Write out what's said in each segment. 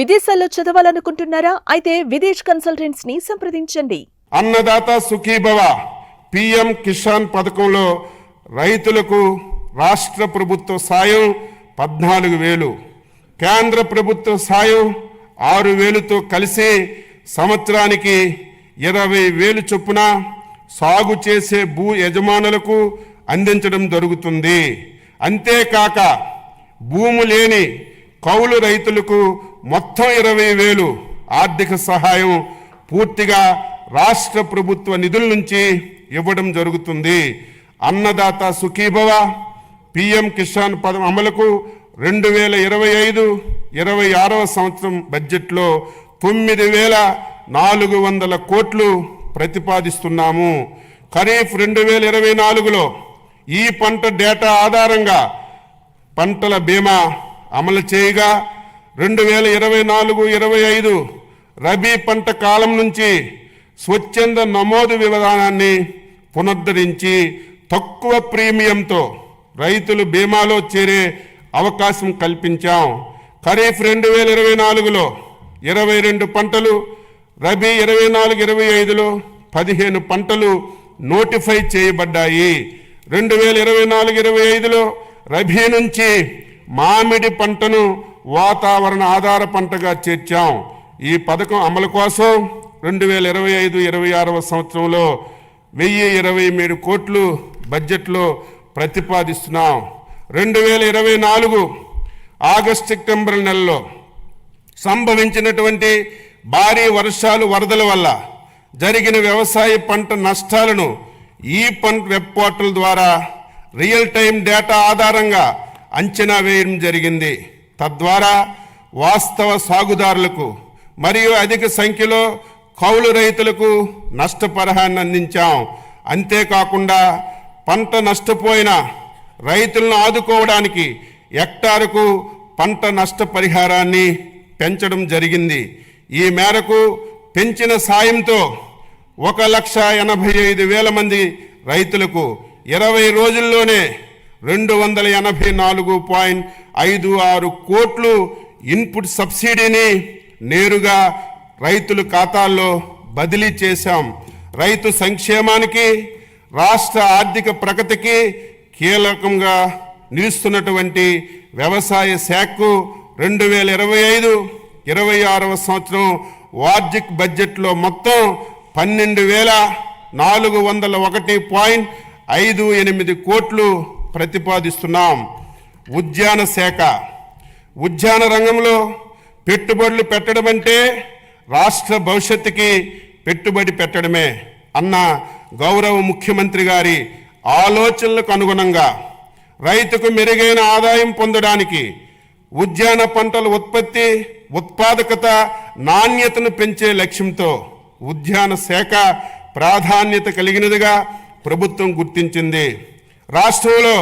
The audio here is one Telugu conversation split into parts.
విదేశాల్లో చదవాలనుకుంటున్నారా? అయితే విదేశ్ కన్సల్టెంట్స్ని సంప్రదించండి. అన్నదాత సుఖీభవ పిఎం కిసాన్ పథకంలో రైతులకు రాష్ట్ర ప్రభుత్వ సాయం పద్నాలుగు వేలు కేంద్ర ప్రభుత్వ సాయం ఆరు వేలుతో కలిసి సంవత్సరానికి ఇరవై వేలు చొప్పున సాగు చేసే భూ యజమానులకు అందించడం జరుగుతుంది. అంతేకాక భూము లేని కౌలు రైతులకు మొత్తం ఇరవై వేలు ఆర్థిక సహాయం పూర్తిగా రాష్ట్ర ప్రభుత్వ నిధుల నుంచి ఇవ్వడం జరుగుతుంది. అన్నదాత సుఖీభవ పిఎం కిసాన్ పదం అమలుకు రెండు వేల ఇరవై ఐదు ఇరవై ఆరవ సంవత్సరం బడ్జెట్లో తొమ్మిది వేల నాలుగు వందల కోట్లు ప్రతిపాదిస్తున్నాము. ఖరీఫ్ రెండు వేల ఇరవై నాలుగులో ఈ పంట డేటా ఆధారంగా పంటల బీమా అమలు చేయగా రెండు వేల ఇరవై నాలుగు ఇరవై ఐదు రబీ పంట కాలం నుంచి స్వచ్ఛంద నమోదు విధానాన్ని పునరుద్ధరించి తక్కువ ప్రీమియంతో రైతులు బీమాలో చేరే అవకాశం కల్పించాం. ఖరీఫ్ రెండు వేల ఇరవై నాలుగులో ఇరవై రెండు పంటలు రబీ ఇరవై నాలుగు ఇరవై ఐదులో పదిహేను పంటలు నోటిఫై చేయబడ్డాయి. రెండు వేల ఇరవై నాలుగు ఇరవై ఐదులో రబీ నుంచి మామిడి పంటను వాతావరణ ఆధార పంటగా చేర్చాం. ఈ పథకం అమలు కోసం రెండు వేల ఇరవై ఐదు ఇరవై ఆరవ సంవత్సరంలో వెయ్యి ఇరవై మూడు కోట్లు బడ్జెట్లో ప్రతిపాదిస్తున్నాం. రెండు వేల ఇరవై నాలుగు ఆగస్ట్ సెప్టెంబర్ నెలలో సంభవించినటువంటి భారీ వర్షాలు వరదల వల్ల జరిగిన వ్యవసాయ పంట నష్టాలను ఈ పంట వెబ్ పోర్టల్ ద్వారా రియల్ టైం డేటా ఆధారంగా అంచనా వేయడం జరిగింది. తద్వారా వాస్తవ సాగుదారులకు మరియు అధిక సంఖ్యలో కౌలు రైతులకు నష్టపరిహారాన్ని అందించాం. అంతేకాకుండా పంట నష్టపోయిన రైతులను ఆదుకోవడానికి హెక్టారుకు పంట నష్టపరిహారాన్ని పెంచడం జరిగింది. ఈ మేరకు పెంచిన సాయంతో ఒక లక్ష ఎనభై ఐదు వేల మంది రైతులకు ఇరవై రోజుల్లోనే రెండు వందల ఎనభై నాలుగు పాయింట్ ఐదు ఆరు కోట్లు ఇన్పుట్ సబ్సిడీని నేరుగా రైతుల ఖాతాల్లో బదిలీ చేశాం. రైతు సంక్షేమానికి రాష్ట్ర ఆర్థిక ప్రగతికి కీలకంగా నిలుస్తున్నటువంటి వ్యవసాయ శాఖకు రెండు వేల ఇరవై ఐదు ఇరవై ఆరవ సంవత్సరం వార్జిక్ బడ్జెట్లో మొత్తం పన్నెండు వేల నాలుగు వందల ఒకటి పాయింట్ ఐదు ఎనిమిది కోట్లు ప్రతిపాదిస్తున్నాం. ఉద్యాన శాఖ. ఉద్యాన రంగంలో పెట్టుబడులు పెట్టడం అంటే రాష్ట్ర భవిష్యత్తుకి పెట్టుబడి పెట్టడమే అన్న గౌరవ ముఖ్యమంత్రి గారి ఆలోచనలకు అనుగుణంగా రైతుకు మెరుగైన ఆదాయం పొందడానికి ఉద్యాన పంటల ఉత్పత్తి ఉత్పాదకత నాణ్యతను పెంచే లక్ష్యంతో ఉద్యాన శాఖ ప్రాధాన్యత కలిగినదిగా ప్రభుత్వం గుర్తించింది. రాష్ట్రంలో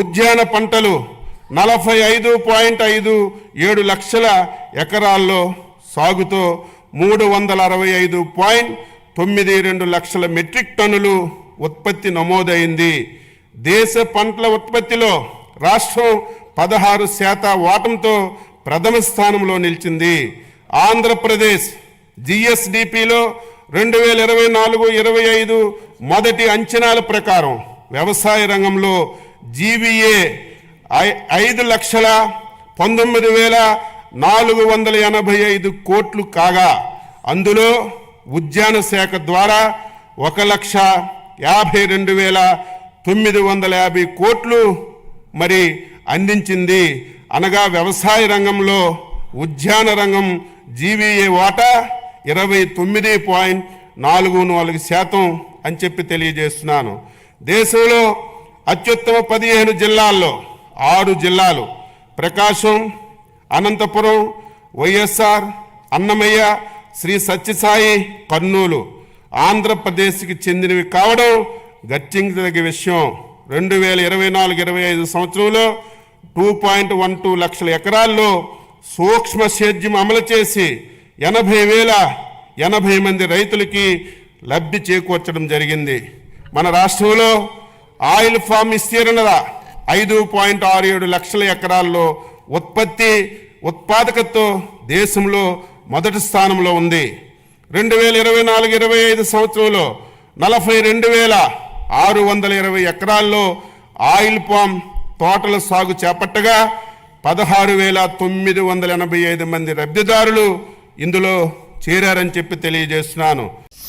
ఉద్యాన పంటలు నలభై ఐదు పాయింట్ ఐదు ఏడు లక్షల ఎకరాల్లో సాగుతో మూడు వందల అరవై ఐదు పాయింట్ తొమ్మిది రెండు లక్షల మెట్రిక్ టన్నులు ఉత్పత్తి నమోదైంది. దేశ పంటల ఉత్పత్తిలో రాష్ట్రం పదహారు శాత వాటంతో ప్రథమ స్థానంలో నిలిచింది. ఆంధ్రప్రదేశ్ జిఎస్డిపిలో రెండు వేల ఇరవై నాలుగు ఇరవై ఐదు మొదటి అంచనాల ప్రకారం వ్యవసాయ రంగంలో జీవీఏ ఐ- ఐదు లక్షల పంతొమ్మిది వేల నాలుగు వందల ఎనభై ఐదు కోట్లు కాగా అందులో ఉద్యాన శాఖ ద్వారా ఒక లక్ష యాభై రెండు వేల తొమ్మిది వందల యాభై కోట్లు మరి అందించింది. అనగా వ్యవసాయ రంగంలో ఉద్యాన రంగం జీవీఏ వాటా ఇరవై తొమ్మిది పాయింట్ నాలుగు నాలుగు శాతం అని చెప్పి తెలియజేస్తున్నాను. దేశంలో అత్యుత్తమ పదిహేను జిల్లాల్లో ఆరు జిల్లాలు ప్రకాశం అనంతపురం వైఎస్ఆర్ అన్నమయ్య శ్రీ సత్యసాయి కర్నూలు ఆంధ్రప్రదేశ్కి చెందినవి కావడం గర్తించదగ్గ విషయం. రెండు వేల ఇరవై నాలుగు ఇరవై ఐదు సంవత్సరంలో టూ పాయింట్ వన్ టూ లక్షల ఎకరాల్లో సూక్ష్మ సేద్యం అమలు చేసి ఎనభై వేల ఎనభై మంది రైతులకి లబ్ధి చేకూర్చడం జరిగింది. మన రాష్ట్రంలో ఆయిల్ ఫామ్ విస్తీర్ణత ఐదు పాయింట్ ఆరు ఏడు లక్షల ఎకరాల్లో ఉత్పత్తి ఉత్పాదకతో దేశంలో మొదటి స్థానంలో ఉంది. రెండు వేల ఇరవై నాలుగు ఇరవై ఐదు సంవత్సరంలో నలభై రెండు వేల ఆరు వందల ఇరవై ఎకరాల్లో ఆయిల్ పామ్ తోటల సాగు చేపట్టగా పదహారు వేల తొమ్మిది వందల ఎనభై ఐదు మంది లబ్ధిదారులు ఇందులో చేరారని చెప్పి తెలియజేస్తున్నాను.